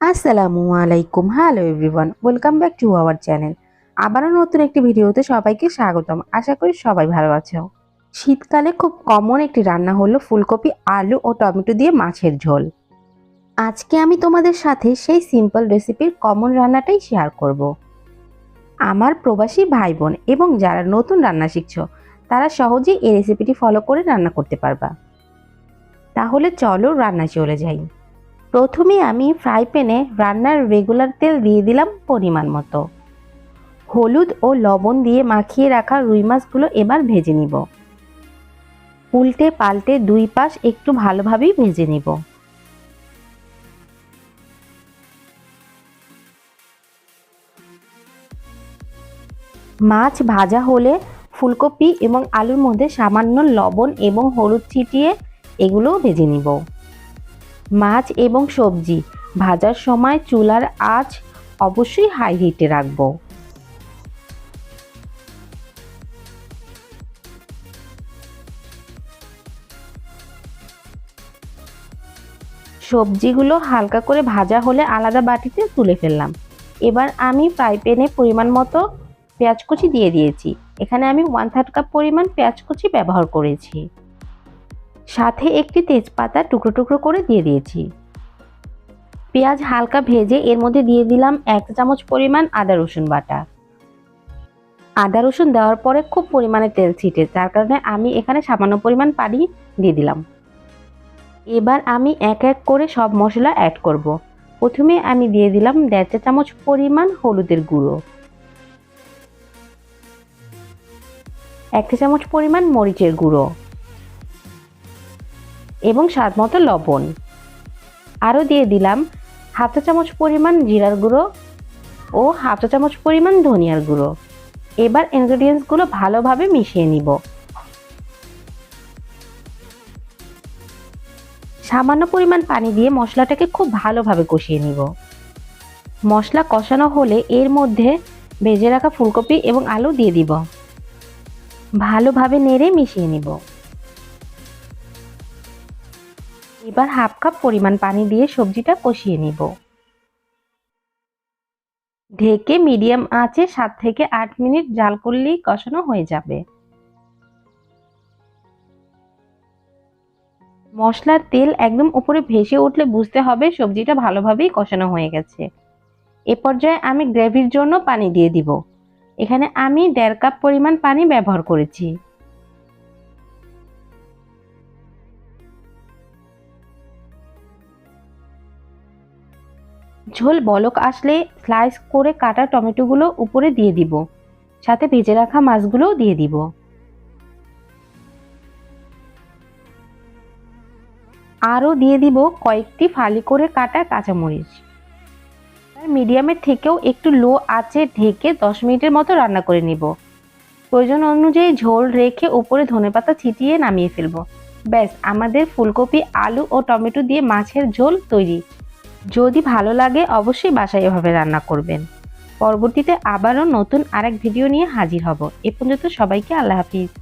আসসালামু আলাইকুম। Hello everyone welcome back to our channel আবারও নতুন একটি ভিডিওতে সবাইকে স্বাগতম। আশা করি সবাই ভালো আছো। শীতকালে খুব কমন একটি রান্না হলো ফুলকপি, আলু ও টমেটো দিয়ে মাছের ঝোল। আজকে আমি তোমাদের সাথে সেই সিম্পল রেসিপির কমন রান্নাটাই শেয়ার করব। আমার প্রবাসী ভাই বোন এবং যারা নতুন রান্না শিখছো, তারা সহজেই এই রেসিপিটি ফলো করে রান্না করতে পারবা। তাহলে চলো রান্না চলে যাই। প্রথমে আমি ফ্রাই প্যানে রান্নার রেগুলার তেল দিয়ে দিলাম পরিমাণ মতো। হলুদ ও লবণ দিয়ে মাখিয়ে রাখা রুই মাছগুলো এবার ভেজে নিব। উল্টে পাল্টে দুই পাশ একটু ভালোভাবেই ভেজে নিব। মাছ ভাজা হলে ফুলকপি এবং আলুর মধ্যে সামান্য লবণ এবং হলুদ ছিটিয়ে এগুলোও ভেজে নিব। মাছ এবং সবজি। ভাজার সময় চুলার আঁচ অবশ্যই হাই হিটে রাখব। সবজিগুলো হালকা করে ভাজা হলে আলাদা বাটিতে তুলে ফেললাম। এবার আমি ফ্রাই প্যানে পরিমাণ মতো পেঁয়াজ কুচি দিয়ে দিয়েছি। এখানে আমি ওয়ান থার্ড কাপ পরিমাণ পেঁয়াজ কুচি ব্যবহার করেছি। সাথে একটি তেজপাতা টুকরো টুকরো করে দিয়ে দিয়েছি। পেঁয়াজ হালকা ভেজে এর মধ্যে দিয়ে দিলাম এক চামচ পরিমাণ আদা রসুন বাটা। আদা রসুন দেওয়ার পরে খুব পরিমাণে তেল ছিটে, যার কারণে আমি এখানে সামান্য পরিমাণ পানি দিয়ে দিলাম। এবার আমি এক এক করে সব মশলা অ্যাড করব। প্রথমে আমি দিয়ে দিলাম দেড় চা চামচ পরিমাণ হলুদের গুঁড়ো। এক চা চামচ পরিমাণ মরিচের গুঁড়ো। এবং স্বাদ মতো লবণ। আরও দিয়ে দিলাম হাফ চা চামচ পরিমাণ জিরার গুঁড়ো ও হাফ চা চামচ পরিমাণ ধনিয়ার গুঁড়ো। এবার ইনগ্রেডিয়েন্টসগুলো ভালোভাবে মিশিয়ে নিব। সামান্য পরিমাণ পানি দিয়ে মশলাটাকে খুব ভালোভাবে কষিয়ে নিব। মশলা কষানো হলে এর মধ্যে ভেজে রাখা ফুলকপি এবং আলু দিয়ে দিব। ভালোভাবে নেড়ে মিশিয়ে নিব। এবার হাফ কাপ পরিমাণ পানি দিয়ে সবজিটা কষিয়ে নিব। ঢেকে মিডিয়াম আঁচে সাত থেকে আট মিনিট জাল করলেই কষানো হয়ে যাবে। মশলার তেল একদম উপরে ভেসে উঠলে বুঝতে হবে সবজিটা ভালোভাবেই কষানো হয়ে গেছে। এ পর্যায়ে আমি গ্রেভির জন্য পানি দিয়ে দিব। এখানে আমি দেড় কাপ পরিমাণ পানি ব্যবহার করেছি। ঝোল বলক আসলে স্লাইস করে কাটা টমেটোগুলো উপরে দিয়ে দিব। সাথে ভেজে রাখা মাছগুলোও দিয়ে দিব। আরও দিয়ে দিব কয়েকটি ফালি করে কাটা কাঁচামরিচ। মিডিয়ামের থেকেও একটু লো আঁচে ঢেকে দশ মিনিটের মতো রান্না করে নিব। প্রয়োজন অনুযায়ী ঝোল রেখে উপরে ধনেপাতা ছিটিয়ে নামিয়ে ফেলব। ব্যাস, আমাদের ফুলকপি, আলু ও টমেটো দিয়ে মাছের ঝোল তৈরি। যদি ভালো লাগে, অবশ্যই বাসায় এভাবে রান্না করবেন। পরবর্তীতে আবারও নতুন আরেক ভিডিও নিয়ে হাজির হব। এ পর্যন্ত সবাইকে আল্লাহ হাফিজ।